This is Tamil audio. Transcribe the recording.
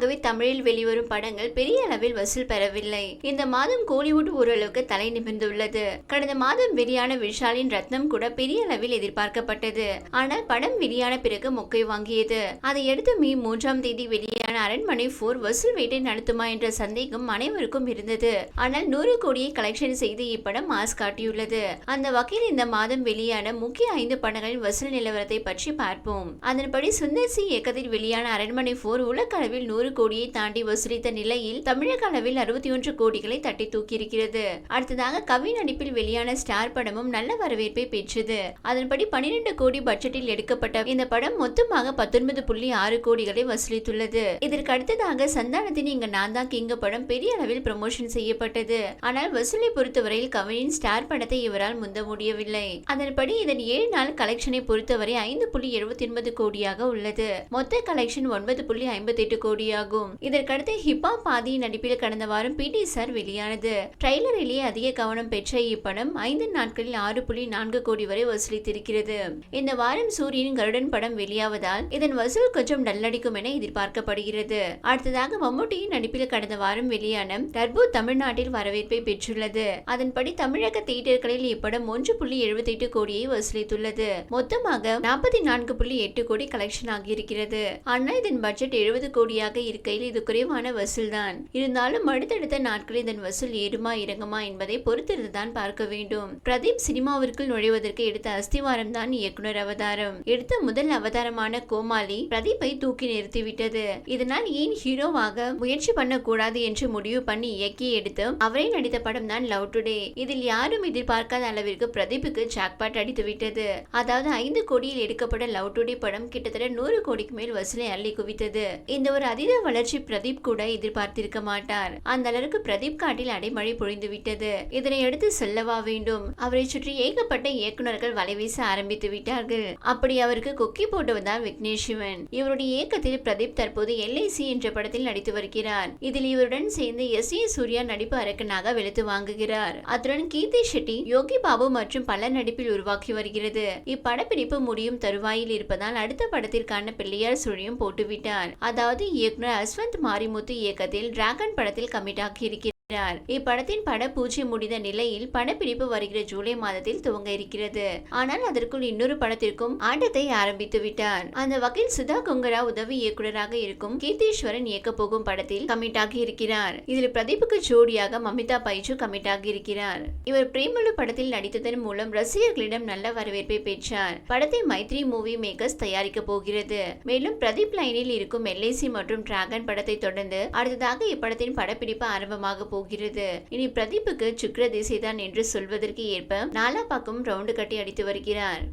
தானாகவே தமிழில் வெளிவரும் படங்கள் பெரிய அளவில் வசூல் பெறவில்லை. இந்த மாதம் கோலிவுட் ஓரளவுக்கு தலை நிமிர்ந்துள்ளது. கடந்த மாதம் வெளியான விஷாலின் ரத்னம் கூட பெரிய அளவில் எதிர்பார்க்கப்பட்டது. ஆனால் படம் வெளியான பிறகு மொக்கை வாங்கியது. அதையடுத்து மே மூன்றாம் தேதி வெளியான அரண்மனை போர் வசூல் வேட்டை நடத்துமா என்ற சந்தேகம் அனைவருக்கும் இருந்தது. ஆனால் நூறு கோடியை கலெக்ஷன் செய்து இப்படம் மாஸ் காட்டியுள்ளது. அந்த வகையில் இந்த மாதம் வெளியான முக்கிய ஐந்து படங்களின் வசூல் நிலவரத்தை பற்றி பார்ப்போம். அதன்படி சுந்தர் சி இயக்கத்தில் வெளியான அரண்மனை போர் உலக அளவில் நூறு கோடியை தாண்டி வசூலித்த நிலையில் தமிழக அளவில் அறுபத்தி ஒன்று கோடிகளை தட்டி தூக்கியிருக்கிறது. அடுத்ததாக கவி நடிப்பில் வெளியான ஸ்டார் படமும் நல்ல வரவேற்பை பெற்றது. அதன்படி பனிரெண்டு கோடி பட்ஜெட்டில் எடுக்கப்பட்ட இந்த படம் மொத்தமாக பத்தொன்பது புள்ளி ஆறு கோடிகளை வசூலித்துள்ளது. இதற்கு அடுத்ததாக சந்தானத்தின் இங்க நான் தான் கிங்க படம் பெரிய அளவில் ப்ரமோஷன் செய்யப்பட்டது. ஆனால் வசூலை பொறுத்தவரையில் கவினின் ஸ்டார் படத்தை இவரால் முந்த முடியவில்லை. அதன்படி இதன் ஏழு நாள் கலெக்ஷனை பொறுத்தவரை ஐந்து புள்ளி எழுபத்தி ஒன்பது கோடியாக உள்ளது. மொத்த கலெக்ஷன் ஒன்பது புள்ளி ஐம்பத்தி எட்டு கோடியாக வெளியாகும். இதற்கடுத்து ஹிப்பா பாதி நடிப்பில் கடந்த வாரம் பிடி சார் வெளியானது. ட்ரெய்லரிலேயே அதிக கவனம் பெற்ற இப்படம் ஐந்து நாட்களில் ஆறு புள்ளி நான்கு கோடி வரை வசூலித்திருக்கிறது. இந்த வாரம் சூரியன் கருடன் படம் வெளியாவதால் இதன் வசூல் கொஞ்சம் டல்லடிக்கும் என எதிர்பார்க்கப்படுகிறது. அடுத்ததாக மம்முட்டியின் நடிப்பில் கடந்த வாரம் வெளியான டர்போ தமிழ்நாட்டில் வரவேற்பை பெற்றுள்ளது. அதன்படி தமிழக தியேட்டர்களில் இப்படம் ஒன்று புள்ளி எழுபத்தி எட்டு கோடியை வசூலித்துள்ளது. மொத்தமாக நாற்பத்தி நான்கு புள்ளி எட்டு கோடி கலெக்ஷன் ஆகியிருக்கிறது. ஆனால் இதன் பட்ஜெட் எழுபது கோடியாக இருக்கையில் இது குறைவான வசூல் தான் இருந்தாலும் அடுத்தடுத்த நாட்களில் இதன் வசூல் ஏறுமா இறங்குமா என்பதை பொறுத்திருந்துதான் பார்க்க வேண்டும். பிரதீப் சினிமாவிற்குள் நுழைவதற்கு எடுத்த அஸ்திவாரம் தான் இயக்குனர் அவதாரம். எடுத்த முதல் அவதாரமான கோமாளி பிரதீப்பை தூக்கி நிறுத்திவிட்டது. இதனால் ஏன் ஹீரோவாக முயற்சி பண்ணக்கூடாது என்று முடிவு பண்ணி இயக்கி எடுத்து அவரே நடித்த படம் தான் லவ் டுடே. இதில் யாரும் எதிர்பார்க்காத அளவிற்கு பிரதீப்புக்கு ஜாக்பாட் அடித்து விட்டது. அதாவது ஐந்து கோடியில் எடுக்கப்பட்ட லவ் டுடே படம் கிட்டத்தட்ட நூறு கோடிக்கு மேல் வசூலை அள்ளி குவித்தது. இந்த ஒரு அதீத வளர்ச்சி பிரதீப் கூட எதிர்பார்த்திருக்க மாட்டார். அந்த அளவுக்கு பிரதீப் காட்டில் அடைமழை பொழிந்து விட்டது இதனை அடுத்து சொல்லவா வேண்டும்? அவரை சுற்றி ஏகப்பட்ட இயக்குநர்கள் வலைவீச ஆரம்பித்து விட்டார்கள். அப்படி அவருக்கு கொக்கி போட்டுவதால் விக்னேஷ் சிவன் இவருடைய இயக்கத்தில் பிரதீப் தற்போது எல்ஐசி என்ற படத்தில் நடித்து வருகிறார். இதில் இவருடன் சேர்ந்து எஸ் ஏ சூர்யா நடிப்பு அரக்கனாக வெளுத்து வாங்குகிறார். அத்துடன் கீர்த்தி ஷெட்டி யோகி பாபு மற்றும் பல நடிப்பில் உருவாக்கி வருகிறது. இப்படப்பிடிப்பு முடியும் தருவாயில் இருப்பதால் அடுத்த படத்திற்கான பிள்ளையார் சுழியும் போட்டுவிட்டார். அதாவது இயக்குனர் அஸ்வந்த் மாரிமுத்து இயக்கத்தில் டிராகன் படத்தில் கமிட் ஆகியிருக்கிறார் இப்படத்தின் பட முடிந்த நிலையில் படப்பிடிப்பு வருகிற ஜூலை மாதத்தில் துவங்க இருக்கிறது. ஆனால் அதற்குள் இன்னொரு படத்திற்கும் ஆட்டத்தை ஆரம்பித்து விட்டார். அந்த வகையில் சுதா கொங்கரா உதவி இயக்குனராக இருக்கும் கீர்த்தீஸ்வரன் இயக்க போகும் படத்தில் கமிட் ஆகி இருக்கிறார். இதில் பிரதீப்புக்கு ஜோடியாக மமிதா பைஜு கமிட் ஆகி இருக்கிறார். இவர் பிரேமலு படத்தில் நடித்ததன் மூலம் ரசிகர்களிடம் நல்ல வரவேற்பை பெற்றார். படத்தை மைத்ரி மூவி மேக்கர்ஸ் தயாரிக்க போகிறது. மேலும் பிரதீப் லைனில் இருக்கும் எல்ஐசி மற்றும் டிராகன் படத்தை தொடர்ந்து அடுத்ததாக இப்படத்தின் படப்பிடிப்பு ஆரம்பமாக போகிறது. இனி பிரதீப்புக்கு சுக்ர திசைதான் என்று சொல்வதற்கு ஏற்ப நாலா பக்கம் ரவுண்டு கட்டி அடித்து வருகிறார்.